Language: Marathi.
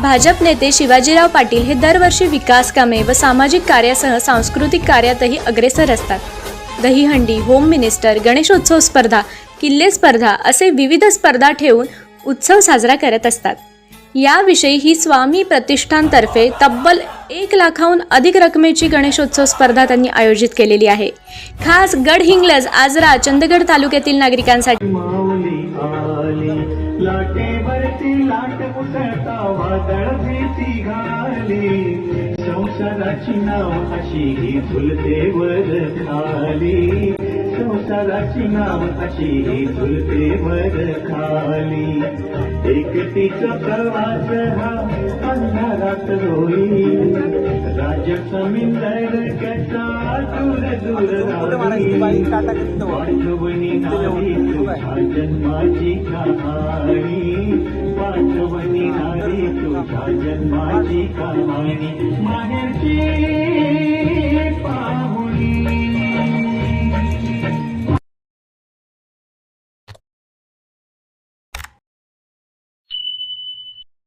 भाजप नेते शिवाजीराव पाटील हे दरवर्षी विकास कामे व सामाजिक कार्यासह सांस्कृतिक कार्यातही अग्रेसर असतात. दहीहंडी होम मिनिस्टर गणेशोत्सव स्पर्धा किल्ले स्पर्धा असे विविध स्पर्धा ठेवून उत्सव साजरा करत असतात. याविषयी ही स्वामी प्रतिष्ठानतर्फे तब्बल एक लाखाहून अधिक रकमेची गणेशोत्सव स्पर्धा त्यांनी आयोजित केलेली आहे. खास गडहिंग्लज आजरा चंदगड तालुक्यातील नागरिकांसाठी लाटेवरती लाट उसळता वादळ भीती घाली संसाराची नाव अशी ही फुलते वर खाली. संसाराची नाव अशी ही फुलते वर खाली. एकटीचा प्रवास हा अंधारात होईल राज समिंदर कसा दूर दूर नारी तुझ्या जन्माची कहाणी पाठवणी आली तुझ्या जन्माची कहाणी. माहेरची